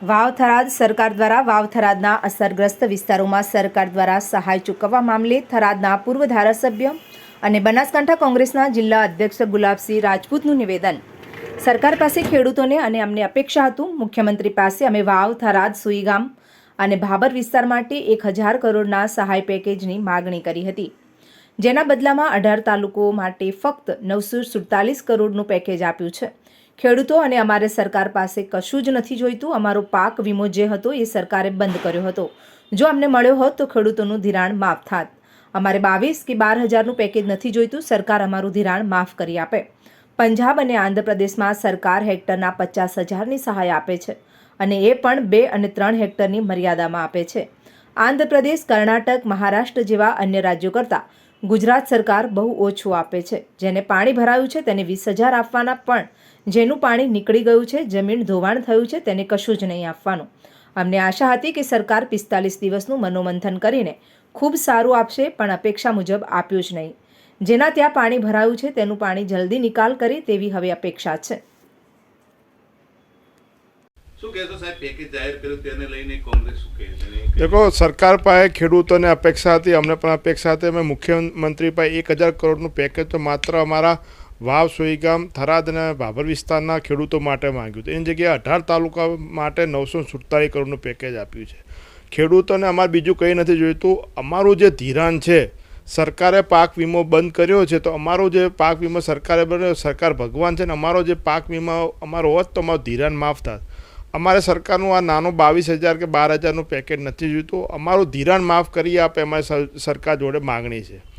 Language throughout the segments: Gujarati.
વાવ થરાદ સરકાર દ્વારા વાવ થરાદના અસરગ્રસ્ત વિસ્તારોમાં સરકાર દ્વારા સહાય ચૂકવવા મામલે થરાદના પૂર્વ ધારાસભ્ય અને બનાસકાંઠા કોંગ્રેસના જિલ્લા અધ્યક્ષ ગુલાબસિંહ રાજપૂતનું નિવેદન. સરકાર પાસે ખેડૂતોને અને અમને અપેક્ષા હતું, મુખ્યમંત્રી પાસે અમે વાવ થરાદ સુઈગામ અને ભાબર વિસ્તાર માટે એક હજાર કરોડના સહાય પેકેજની માગણી કરી હતી. જેના બદલામાં અઢાર તાલુકો માટે ફક્ત નવસો સુડતાલીસ કરોડનું પેકેજ આપ્યું છે. ખેડૂતો અને અમારે સરકાર પાસે કશું જ નથી જોઈતું. અમારો પાક વીમો જે હતો એ સરકારે બંધ કર્યો હતો. જો અમને મળ્યો હોત તો ખેડૂતોનું ધિરાણ માફ થાત. અમારે બાવીસ કે બાર હજારનું પેકેજ નથી જોઈતું. સરકાર અમારું ધિરાણ માફ કરી આપે. પંજાબ અને આંધ્રપ્રદેશમાં સરકાર હેક્ટરના પચાસ હજારની સહાય આપે છે અને એ પણ બે અને ત્રણ હેક્ટરની મર્યાદામાં આપે છે. આંધ્રપ્રદેશ, કર્ણાટક, મહારાષ્ટ્ર જેવા અન્ય રાજ્યો કરતાં ગુજરાત સરકાર બહુ ઓછું આપે છે. જેને પાણી ભરાયું છે તેને વીસ હજાર આપવાના પણ જેનું પાણી નીકળી ગયું છે જમીન ધોવાણ થયું છે તેને કશું જ નહીં આપવાનું. અમને આશા હતી કે સરકાર પિસ્તાલીસ દિવસનું મનોમંથન કરીને ખૂબ સારું આપશે પણ અપેક્ષા મુજબ આપ્યું જ નહીં. જેના ત્યાં પાણી ભરાયું છે તેનું પાણી જલ્દી નિકાલ કરે તેવી હવે અપેક્ષા છે. શું કહેશો સાહેબ પેકેજ જાહેર કર્યું તેને લઈને કોંગ્રેસ શું કહે છે? અને દેખો સરકાર પાસે ખેડૂતોને અપેક્ષા હતી અમને પણ અપેક્ષા હતી. અમે મુખ્યમંત્રી પાસે એક હજાર કરોડનું પેકેજ તો માત્ર અમારા વાવ સોઈગામ થરાદ અને ભાભર વિસ્તારના ખેડૂતો માટે માંગ્યું હતું. એની જગ્યાએ અઢાર તાલુકા માટે નવસો સુડતાલીસ કરોડનું પેકેજ આપ્યું છે. ખેડૂતોને અમારે બીજું કંઈ નથી જોઈતું. અમારું જે ધિરાણ છે, સરકારે પાક વીમો બંધ કર્યો છે, તો અમારો જે પાક વીમો સરકારે બન્યો, સરકાર ભગવાન છે ને અમારો જે પાક વીમા અમારો હોત તો અમારું ધિરાણ માફ થાત. અમારે સરકારનું આ નાનું બાવીસ હજાર કે બાર હજારનું પેકેજ નથી જોઈતું. અમારું ધિરાણ માફ કરી આપે અમારી સર- સરકાર જોડે માગણી છે.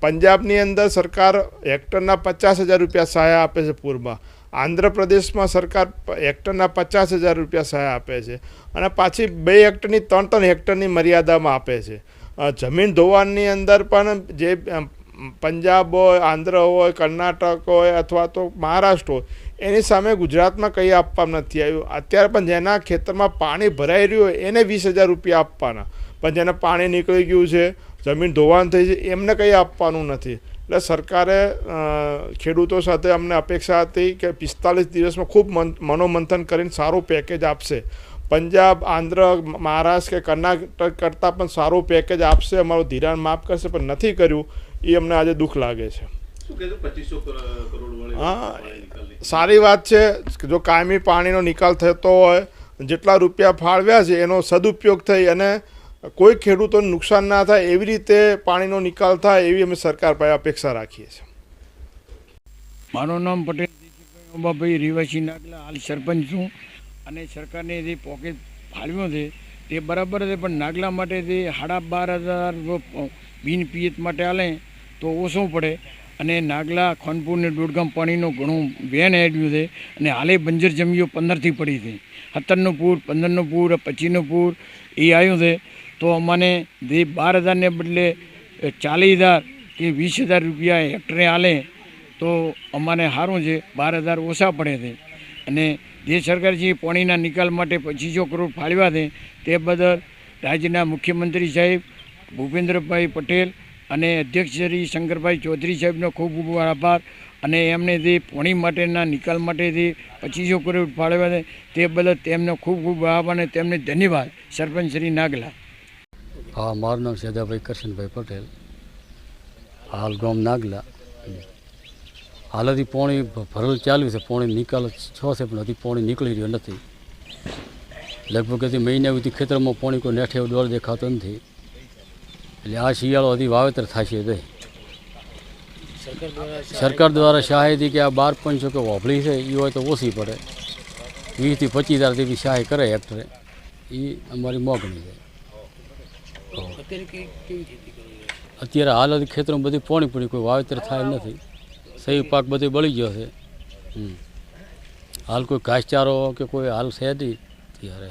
પંજાબની અંદર સરકાર હેક્ટરના પચાસ હજાર રૂપિયા સહાય આપે છે પૂરમાં. આંધ્રપ્રદેશમાં સરકાર હેક્ટરના પચાસ હજાર રૂપિયા સહાય આપે છે. અને પાછી બે હેક્ટરની, ત્રણ ત્રણ હેક્ટરની મર્યાદામાં આપે છે. જમીન ધોવાણની અંદર પણ જે પંજાબ હોય, આંધ્ર હોય, કર્ણાટક હોય અથવા તો મહારાષ્ટ્ર હોય, એની સામે ગુજરાતમાં કંઈ આપવામાં નથી આવ્યું. અત્યારે પણ જેના ખેતરમાં પાણી ભરાઈ રહ્યું હોય, એને વીસ હજાર રૂપિયા આપવાના. પણ જેને પાણી નીકળી ગયું છે જમીન ધોવાણ થઈ છે એમને કંઈ આપવાનું નથી. એટલે સરકારે ખેડૂતો સાથે અમને અપેક્ષા હતી કે પિસ્તાલીસ દિવસમાં ખૂબ મન મનોમંથન કરીને સારું પેકેજ આપશે. પંજાબ આંધ્ર મહારાષ્ટ્ર કે કર્ણાટક કરતાં પણ સારું પેકેજ આપશે અમારું ધિરાણ માફ કરશે પણ નથી કર્યું એ અમને આજે દુઃખ લાગે છે. હા. સારી વાત છે જો કાયમી પાણીનો નિકાલ થતો હોય જેટલા રૂપિયા ફાળવ્યા છે એનો સદુપયોગ થઈ અને કોઈ ખેડૂતોને નુકસાન ના થાય એવી રીતે પાણીનો નિકાલ થાય એવી અમે સરકાર પાસે અપેક્ષા રાખીએ છીએ. મારું નામ પટેલ અંબાભાઈ રેવાસી નાગલા, હાલ સરપંચ છું અને સરકારને જે પોકેટ ફાળવ્યો છે તે બરાબર છે, પણ નાગલા માટે તે સાડા બાર હજાર જો બિન પિયત માટે આલે તો ઓછું પડે અને નાગલા, ખાનપુર ને દોડગામ પાણીનું ઘણું વેન હેડ્યું છે અને હાલે બંજર જમીઓ પંદરથી પડી છે. સત્તરનું પૂર, પંદરનું પૂર, પચીસનું પૂર એ આવ્યું છે. તો અમને જે બાર હજારને બદલે ચાલીસ હજાર કે વીસ હજાર રૂપિયા હેક્ટરે આલે, તો અમારે સારું છે, બાર હજાર ઓછા પડે છે. અને જે સરકારશ્રી પાણીના નિકાલ માટે પચીસો કરોડ ફાળવ્યા છે, તે બદલ રાજ્યના મુખ્યમંત્રી સાહેબ ભૂપેન્દ્રભાઈ પટેલ અને અધ્યક્ષ શ્રી શંકરભાઈ ચૌધરી સાહેબનો ખૂબ ખૂબ આભાર. અને એમને જે પાણી માટેના નિકાલ માટે જે પચીસો કરોડ ફાળવ્યા છે, તે બદલ તેમનો ખૂબ ખૂબ આભાર અને તેમને ધન્યવાદ, સરપંચ શ્રી નાગલા. હા, મારું નામ સેદાભાઈ કરશનભાઈ પટેલ. હાલ ગામ નાગલા. હાલ હજી પાણી ભરેલ ચાલ્યું છે, પાણી નિકાલ છ છે, પણ હજી પાણી નીકળી રહ્યું નથી. લગભગ હજી મહિના સુધી ખેતરમાં પાણી કોઈ નેઠે દોર દેખાતો નથી. એટલે આ શિયાળો હજી વાવેતર થશે નહીં સરકાર દ્વારા શાહીથી કે આ બાર પંચો કે હોભળી છે એ હોય તો ઓછી પડે. વીસથી પચીસ હજાર જેવી સહાય કરે હેક્ટરે. એ અમારી મોગણી છે. અત્યારે હાલ હજી ખેતરમાં બધી પોણી પડી કોઈ વાવેતર થાય નથી. સહી પાક બધો બળી ગયો છે. હમ. હાલ કોઈ ઘાસચારો કે કોઈ હાલ છે નહીં ત્યારે